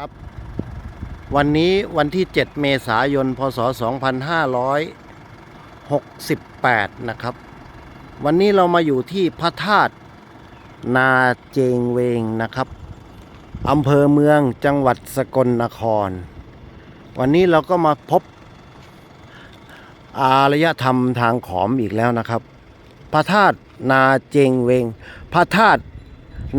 ครับ วันนี้วันที่ 7 เมษายน พศ 2568 นะครับ วันนี้เรามาอยู่ที่พระธาตุนาเจงเวงนะครับอำเภอเมืองจังหวัดสกลนคร วันนี้เราก็มาพบ อารยธรรมทางขอมอีกแล้วนะครับ พระธาตุนาเจงเวง พระธาตุ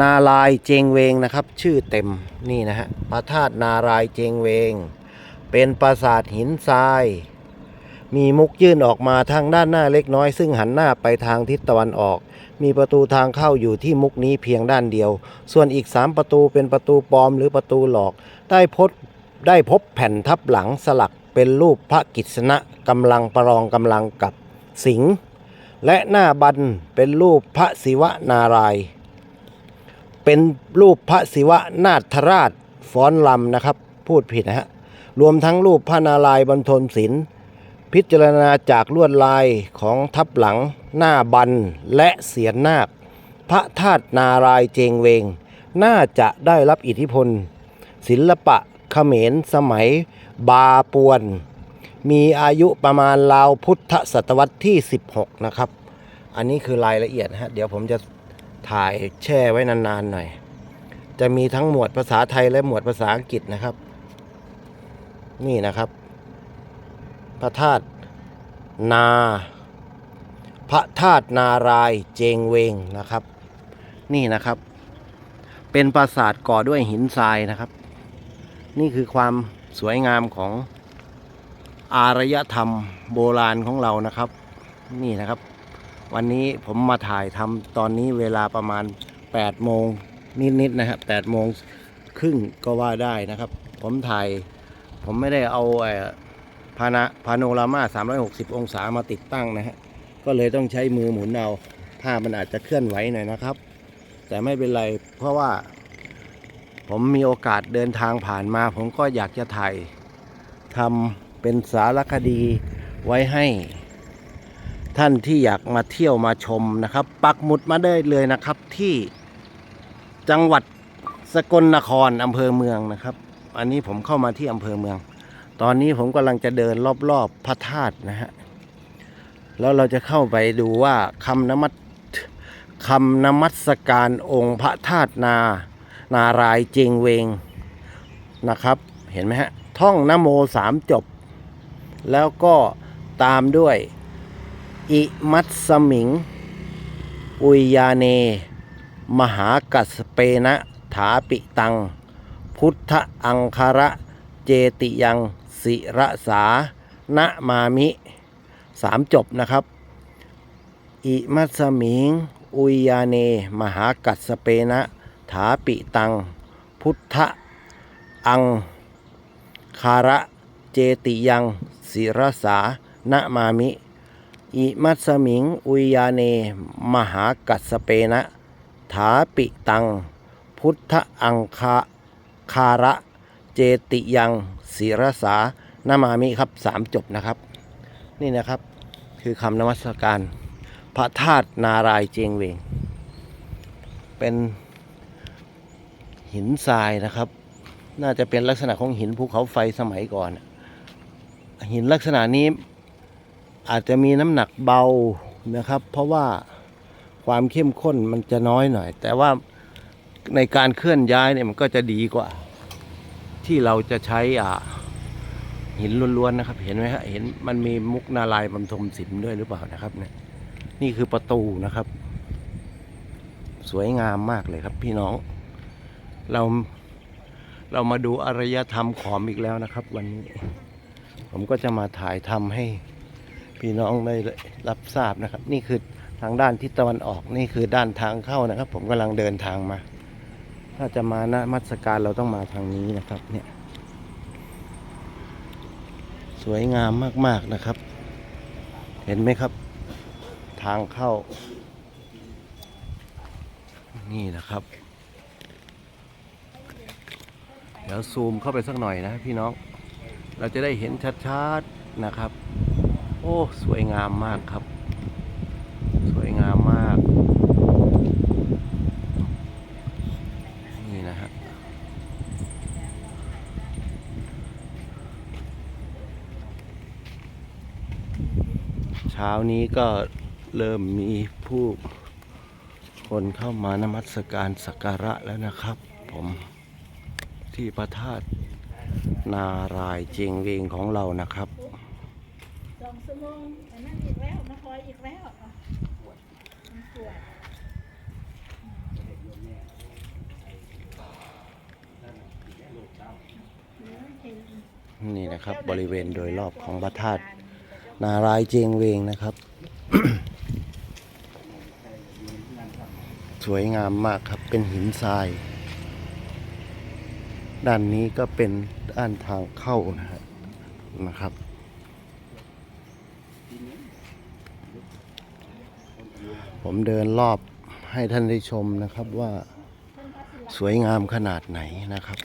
นาลายเจงเวงนะครับ ชื่อเต็มนี่นะฮะพระธาตุนารายเจงเวง เป็นปราสาทหินทราย มีมุกยื่นออกมาทางด้านหน้าเล็กน้อย ซึ่งหันหน้าไปทางทิศตะวันออก มีประตูทางเข้าอยู่ที่มุกนี้เพียงด้านเดียว ส่วนอีก 3 ประตูเป็นประตูปลอมหรือประตูหลอก ได้พบได้พบแผ่นทับหลังสลักเป็นรูปพระกิษณะกำลังประลองกำลังกับสิงห์และหน้าบันเป็นรูปพระศิวะนารายณ์ เป็นรูปพระศิวะนาถราชฟ้อนลำนะครับ พูดผิดนะฮะ รวมทั้งรูปพระนารายณ์บรรทนศิลป์พิจารณาจากลวดลายของทับหลัง หน้าบันและเสียนนาค พระธาตุนารายเจงเวง น่าจะได้รับอิทธิพล ศิลปะเขมรสมัยบาปวน มีอายุประมาณราวพุทธศตวรรษที่ 16 นะครับ อันนี้คือรายละเอียดฮะ เดี๋ยวผมจะ ถ่ายแช่ไว้นานๆหน่อย จะมีทั้งหมวดภาษาไทยและหมวดภาษาอังกฤษนะครับ นี่นะครับ พระธาตุนา พระธาตุนารายเจงเวงนะครับ นี่นะครับ เป็นปราสาทก่อด้วยหินทรายนะครับ นี่คือความสวยงามของอารยธรรมโบราณของเรานะครับ นี่นะครับ วันนี้ผมมาถ่ายทำตอนนี้เวลาประมาณ8โมงนิดๆนะครับ8โมงครึ่งก็ว่าได้นะครับ ผมถ่ายผมไม่ได้เอาเออพานาพาโนรามา 360 องศามาติดตั้งนะฮะก็เลยต้องใช้มือหมุนเอาภาพมันอาจจะเคลื่อนไหวหน่อยนะครับ แต่ไม่เป็นไรเพราะว่า ผมมีโอกาสเดินทางผ่านมา ผมก็อยากจะถ่ายทำเป็นสารคดีไว้ให้ ท่านที่อยากมาเที่ยวมาชมนะครับ ปักหมุดมาได้เลยนะครับที่จังหวัดสกลนครอำเภอเมืองนะครับ อันนี้ผมเข้ามาที่อำเภอเมือง ตอนนี้ผมกำลังจะเดินรอบๆพระธาตุนะฮะแล้วเราจะเข้าไปดูว่าคำนมัสคำนมัสการองค์พระธาตุนานารายเจงเวงนะครับ เห็นไหมฮะท่องนโมสามจบ แล้วก็ตามด้วย อิมัตสมิง อุยยาเน มหากัสเปนะถาปิตัง พุทธอังคาระเจติยังสิระสานะมามิสามจบนะครับ อิมัตสมิง อุยยาเน มหากัสเปนะถาปิตัง พุทธอังคาระเจติยังสิระสานะมามิ อิมัสมิง อุยาเน มหากัสเปนะ ถาปิตัง พุทธอังคาคาระ เจติยังศิรสานามามิครับสามจบนะครับ นี่นะครับคือคำนมัสการ พระธาตุนารายเจงเวง เป็นหินทรายนะครับ น่าจะเป็นลักษณะของหินภูเขาไฟสมัยก่อน หินลักษณะนี้ อาจจะมีน้ำหนักเบานะครับ เพราะว่าความเข้มข้นมันจะน้อยหน่อย แต่ว่าในการเคลื่อนย้ายเนี่ยมันก็จะดีกว่า ที่เราจะใช้อ่าหินล้วนๆนะครับ เห็นไหมฮะเห็นมันมีมุกนาลายบรรทมศิลป์ด้วยหรือเปล่านะครับเนี่ยนี่คือประตูนะครับ สวยงามมากเลยครับ พี่น้อง เราเรามาดูอารยธรรมขอมอีกแล้วนะครับ วันนี้ ผมก็จะมาถ่ายทำให้ พี่น้องได้รับทราบนะครับ นี่คือทางด้านทิศตะวันออกนี่คือด้านทางเข้านะครับ ผมกำลังเดินทางมา ถ้าจะมาณมัสการเราต้องมาทางนี้นะครับ เนี่ย สวยงามมากๆนะครับ เห็นไหมครับ ทางเข้า นี่นะครับ เดี๋ยวซูมเข้าไปสักหน่อยนะพี่น้องเราจะได้เห็นชัดๆนะครับ โอ้ สวยงามมากครับ สวยงามมาก นี่นะฮะเช้านี้ก็เริ่มมีผู้คนเข้ามานมัสการสักการะแล้วนะครับ ผมที่พระธาตุนารายเจียงเวงของเรานะครับ องชั่วโมงอันนั้นอีกแล้วมาคอยอีกแล้วอ่นปวดนี่นะครับบริเวณโดยรอบของพระธาตุนารายเจงเวงนะครับ สวยงามมากครับเป็นหินทราย ด้านนี้ก็เป็นด้านทางเข้านะครับ ผมเดินรอบให้ท่านได้ชมนะครับว่าสวยงามขนาดไหนนะครับ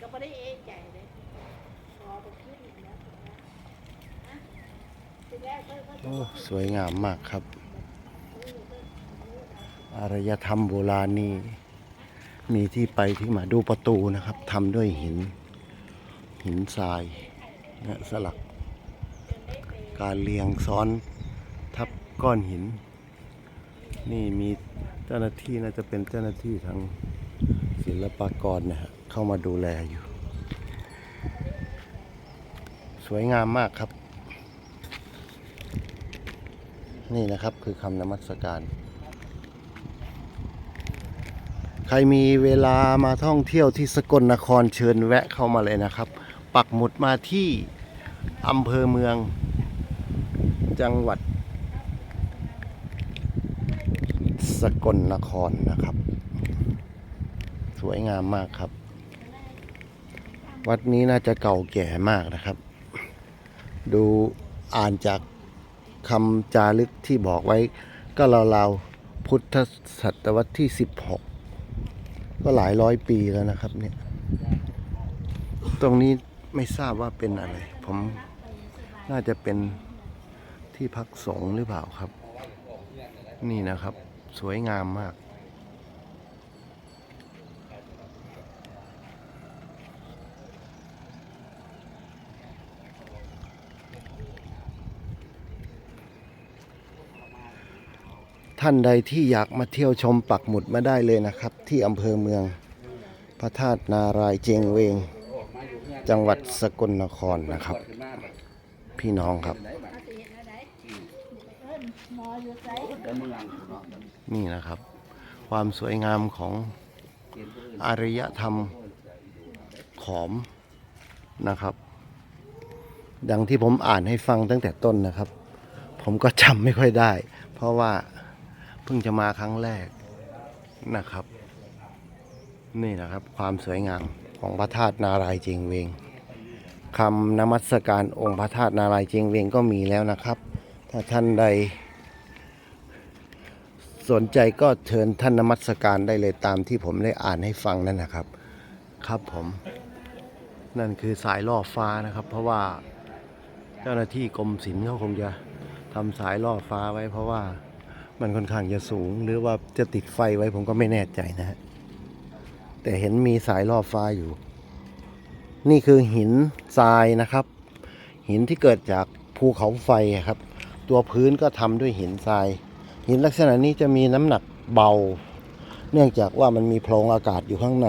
ก็ไม่ได้เอะใจเลยรอไปขึ้นอีกแล้วถึงแล้วฮะถึงแล้วก็ก็สวยงามมากครับ อารยธรรมโบราณนี่มีที่ไปที่มาดูประตูนะครับทำด้วยหิน หินทรายนะสลัก การเรียงซ้อนทับก้อนหิน นี่มีเจ้าหน้าที่น่าจะเป็นเจ้าหน้าที่ทางศิลปากรนะฮะเข้ามาดูแลอยู่ สวยงามมากครับ นี่นะครับคือคำนมัสการ ใครมีเวลามาท่องเที่ยวที่สกลนครเชิญแวะเข้ามาเลยนะครับ ปักหมุดมาที่อำเภอเมือง จังหวัด สกลนครนะครับ สวยงามมากครับ วัดนี้น่าจะเก่าแก่มากนะครับ ดูอ่านจากคำจารึกที่บอกไว้ ก็ราวๆพุทธศตวรรษที่ 16 ก็หลายร้อยปีแล้วนะครับ เนี่ย ตรงนี้ไม่ทราบว่าเป็นอะไร ผมน่าจะเป็นที่พักสงฆ์หรือเปล่าครับ นี่นะครับ สวยงามมาก ท่านใดที่อยากมาเที่ยวชมปักหมุดมาได้เลยนะครับ ที่อำเภอเมือง พระธาตุนารายเจงเวง จังหวัดสกลนครนะครับ พี่น้องครับ นี่นะครับ ความสวยงามของอารยธรรมขอมนะครับ ดังที่ผมอ่านให้ฟังตั้งแต่ต้นนะครับ ผมก็จำไม่ค่อยได้ เพราะว่า พิ่งจะมาครั้งแรกนะครับ นี่นะครับความสวยงามของพระธาตุนารายเจงเวงคำนมัสการองค์พระธาตุนารายเจงเวงก็มีแล้วนะครับ ถ้าท่านใด สนใจก็เชิญท่านนมัสการได้เลยตามที่ผมได้อ่านให้ฟังนั่นนะครับ ครับผม นั่นคือสายล่อฟ้านะครับ เพราะว่าเจ้าหน้าที่กรมศิลป์เขาคงจะทำสายล่อฟ้าไว้เพราะว่า มันค่อนข้างจะสูง หรือว่าจะติดไฟไว้ผมก็ไม่แน่ใจนะฮะแต่เห็นมีสายล่อฟ้าอยู่ นี่คือหินทรายนะครับ หินที่เกิดจากภูเขาไฟครับ ตัวพื้นก็ทำด้วยหินทราย หินลักษณะนี้จะมีน้ำหนักเบา เนื่องจากว่ามันมีโพรงอากาศอยู่ข้างใน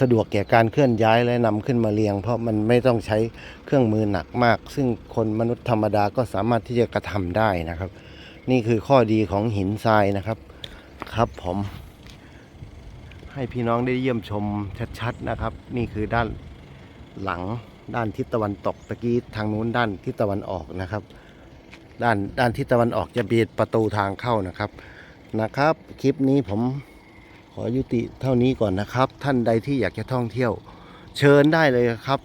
สะดวกแก่การเคลื่อนย้ายและนำขึ้นมาเรียง เพราะมันไม่ต้องใช้เครื่องมือหนักมาก ซึ่งคนมนุษย์ธรรมดาก็สามารถที่จะกระทำได้นะครับ นี่คือข้อดีของหินทรายนะครับ ครับผม ให้พี่น้องได้เยี่ยมชมชัดๆนะครับ นี่คือด้านหลังด้านทิศตะวันตกตะกี้ทางนู้นด้านทิศตะวันออกนะครับ ด้านด้านทิศตะวันออกจะเป็นประตูทางเข้านะครับนะครับ คลิปนี้ผมขอยุติเท่านี้ก่อนนะครับ ท่านใดที่อยากจะท่องเที่ยว เชิญได้เลยครับ